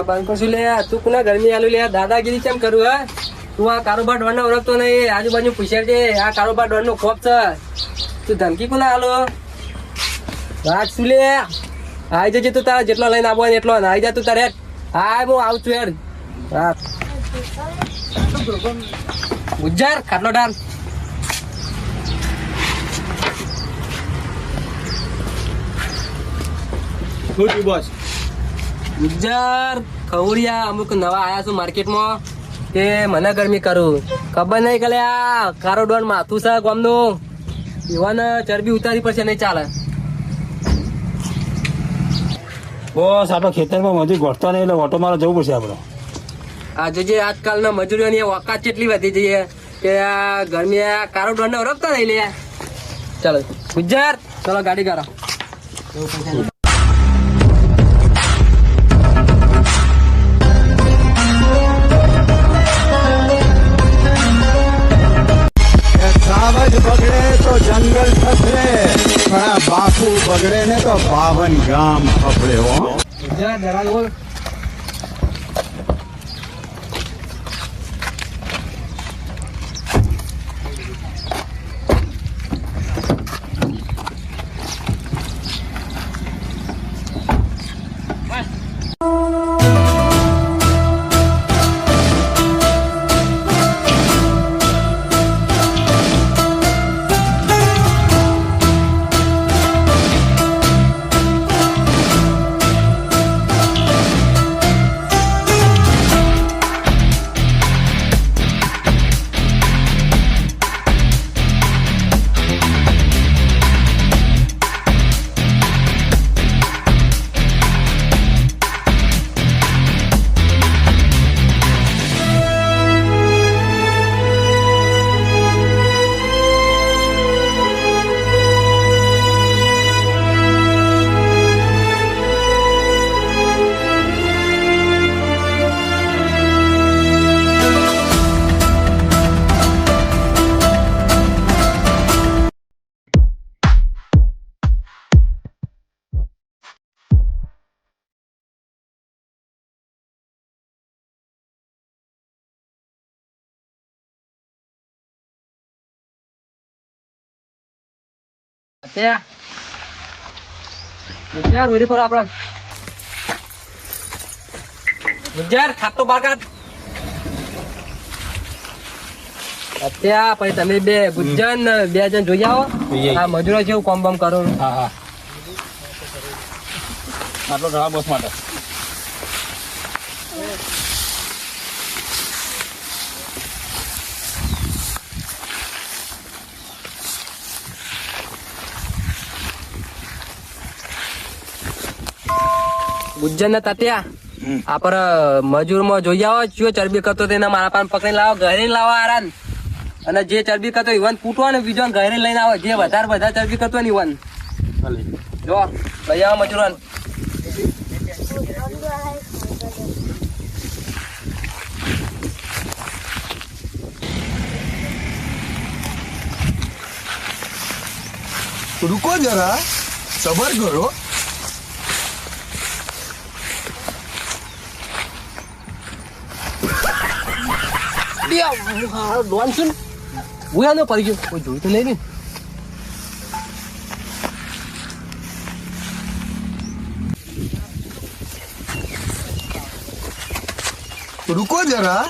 આ બંકો શું લે તું કોના ગરમી આલુ લે દાદાગીરી કેમ કરું હા તું આ કારોબાર ડોન ઓળખતો નહીં આજુબાજુ પૂછ્યા છે આ કારોબાર ડોન નો ખોફ છે તું ધમકી કોના આલો રાજ શું લે આઈ જજે તું તારા જેટલો લઈને આવવાનો એટલો ને આઈ જા તું તારે હા હું આવું છું યાર હા ગુજ્જર ખાટલો ડાલ શું થયું બોસ ગુજ્જર ખવડિયા અમુક નવા આયા છું માર્કેટમાં તે મને ગરમી કરું. ખબર નહીં કે આ કારો ડોન માથું છે ગમનું. પીવાને ચરબી ઉતારી પડશે નહીં ચાલે. બસ આ ખેતરમાં મજૂર ઘટતો નહીં એટલે ઓટો મારો જવું પડશે આપણે. આ જોજે આજકાલના મજૂરીઓની ઓકાત કેટલી વધી જઈએ કે આ ગરમી આ કારો ડોન ને ઓળખતા નહીં લે. ચાલો ગુજ્જર. ચલો ગાડી કરો Ram ગુજ્જર ઉરી પર આપણા. ગુજ્જર ખાતો બહાર અત્યારે પછી તમે બે ગુજ્જર બે જણ જોઈ આવો. આ મજૂરો જેવું કોમ બમ કરો. હા હા. આટલો ઘણા બસ માટે. ગુજ્જર ને તત્યા આપડે મજૂરમાં જોઈ આવો ચિયો ચરબી કરતો તેને મારા પાસે પકડી લાવો ઘરે લાવો આરાન. અને જે ચરબી કરતો ઈવન કૂટવા ને બીજો ઘરે લઈને આવો જે વધારે વધારે ચરબી કરતો ને ઈવન. જો લઈ આવો મજૂર રૂકો જરા સબર કરો. લોન છે હું આનો પડી ગયો કોઈ જોયું તો નહીં ને રૂકો જરા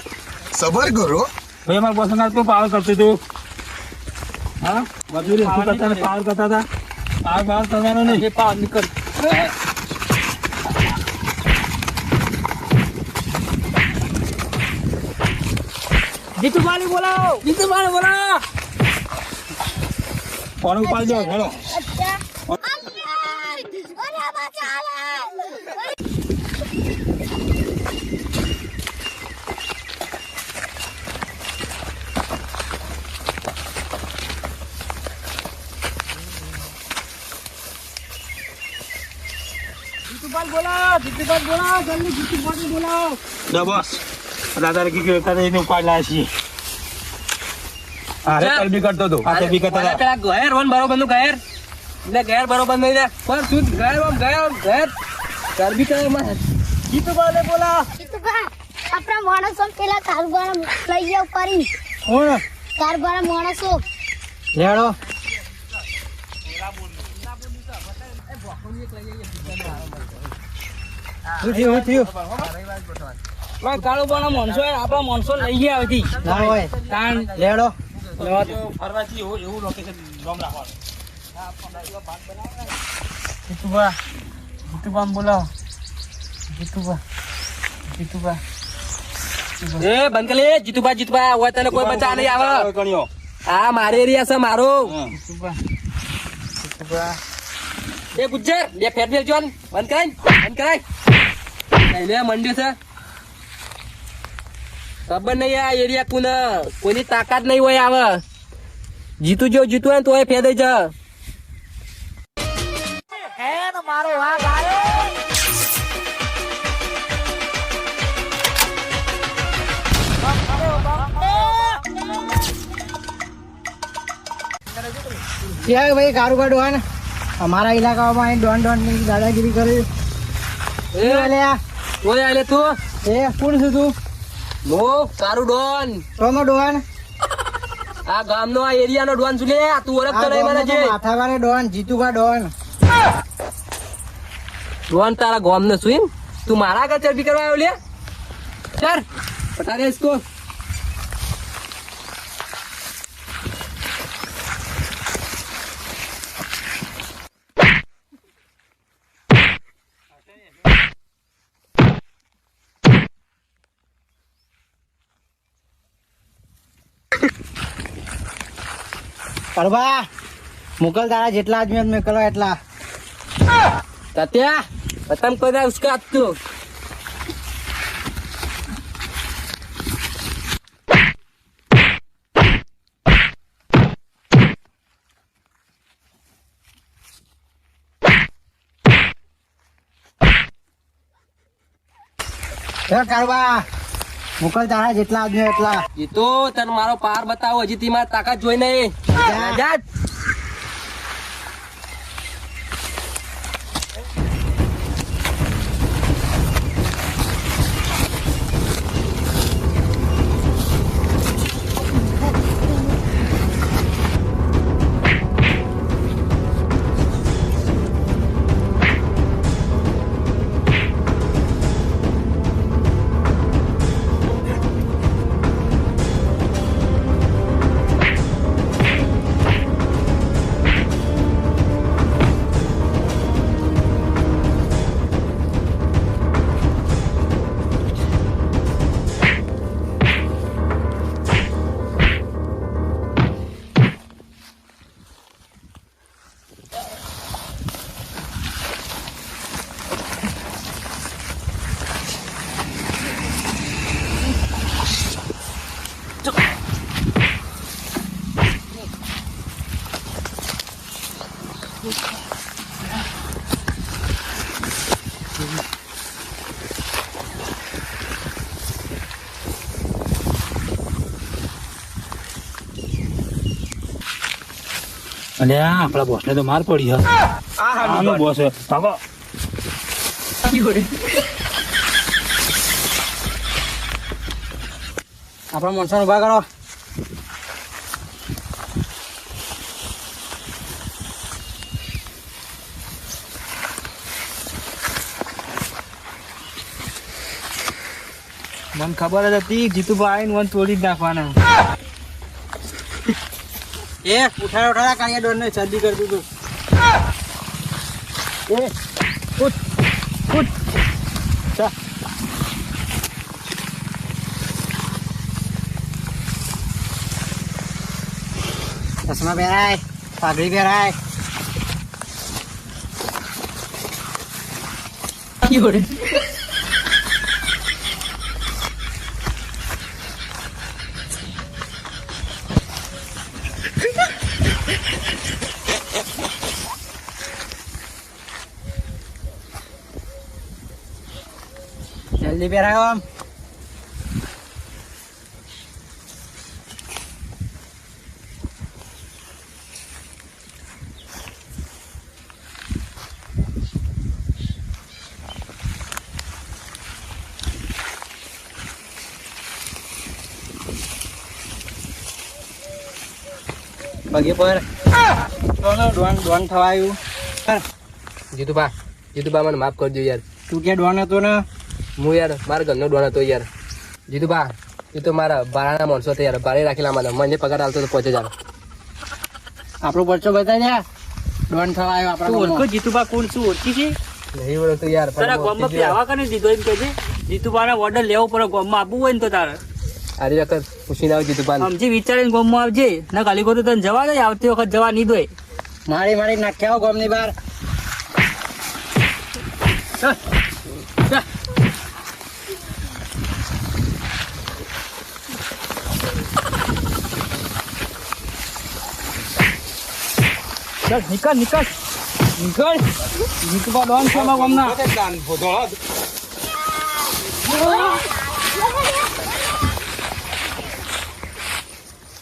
સબર કરો ભાઈ અમારા બોસ ના તું પાવર કરતું તું હા મજૂરી શું કરતા હતા પાવર કરતા હતા પાવર પાવર કરવાનો નહીં એ પાવ જીતુભાઈ બોલાવો. જીતુભાઈ બોલાવો. ફોન ઉપાડજો હેલો જીતુભાઈ બોલાવો જીતુભાઈ બોલાવો જલ્દી જીતુભાઈ બોલાવો. બોસ. દાદા કી કે તારે એને ઉપાડ છીએ. અરે. કલબી કરતો હતો. આ બી કરતો હતા. પેલા ઘેર વન બરોબરનું ઘેર. એટલે ઘેર બરોબર નહીં રે. પણ શું ગહેર આમ ગહેર આમ ગહેર ચરબી કરે માં જીતુભાઈ બોલા. જીતુભા, આપણા માણસો પેલા કારભાર લઈ જાવ કરી કોણ? કારભાર માણસો. લેડો શું થયું શું થયું કાળો પણ માણસો આપણા માણસો લઈ ગયા હતી ના હોય. તાણ. લેડો. ફરવાથી એવું એવું લોકેશન ગમ જીતુભા જીતુભા બોલાવો. જીતુભા જીતુભા. એ બંધ કરી લે. જીતુભા જીતુભા હોય તને કોઈ બચા નહીં આવે. ગણ્યો. આ મારે એરિયા છે મારો. જીતુભા. જીતુભા. એ ગુજ્જર બે ફેર ફેરજો બંધ કરાય બંધ કરાય. લઈ લે મંડ્યું છે. ખબર નહીં આ એરિયા કોને? કોઈની તાકાત નહીં હોય આવે. જીતું જો જીતું હોય ને તોય ફેર દઈ જા ક્યાં ભાઈ? હોય ને અમારા ઇલાકામાં ડોન ડોનની દાદાગીરી કરી. એ? અલ્યા તોય આલે તું? એ કોણ છે તું? મો તારું ડોન. કોનો ડોન? આ ગામનો આ એરિયાનો ડોન છું લે તું ઓળખ તો નહીં મને જે. માથાવાળે ડોન જીતુભા ડોન. ડોન તારા ગામનો છું તું મારા આગળ ચરબી કરવા આવ્યો લે. ચાર પટારે ઇસકો કરવા મોકલ તારા જેટલા આદમી મેં કરવા એટલા. તત્યા પતમ કોઈ ઉસકા આપતું. મોકલ તારા જેટલા આદમી એટલા. એ તો તને મારો પાર બતાવો, હજી તી મારી તાકાત જોઈ નહીં. જા અને આપણા બોસ ને તો માર પડી આનો બોસ ભાગો. આપણા માણસો ઊભા કરો મને ખબર જ હતી જીતુભાઈ મને તોડી જ નાખવાના. એ, ઉઠાડા ઉઠાડા કાળિયા ડોર ને શરદી કરતું તું. એ, ઉઠ ઉઠ. ચા ચશ્મા પહેરાય, પાઘડી પહેરાય. જલ્દી પહેરાયો આમ પગે પર ડોન ડોન થવાયું જીતુબા જીતુબા મને માફ કરજો યાર તું ક્યાં ડોન હતો ને હું યાર મારા ઘરનો ડોન હતો યાર. જીતુભા એ તો મારા બારાના માણસો હતા યાર. બારે રાખેલા મારા મને પગાર આવતો તો પહોંચે જાવ આપણો પરચો બતાવી ડોન થવા આવ્યો આપણો ઓળખો જીતુબા કોણ શું ઓળખી છે? નહીં ઓળખતો યાર તારા ગામમાં પ્યાવા દીધો એમ કે જીતુબાના ઓર્ડર લેવો પડે ગામમાં. આપવું હોય ને તો તારે. આજે વખત પૂછીને આવ જીતુભા સમજી વિચારીને ગામમાં આવજે. ના ખાલી તો તને જવા દે. આવતી વખત જવા નહીં દોય મારી મારી નાખ્યા ગામની બહાર. ચાલ નીકળ નીકળ. નીકળ. નીકળવા ડોન છે અમારા ગામના.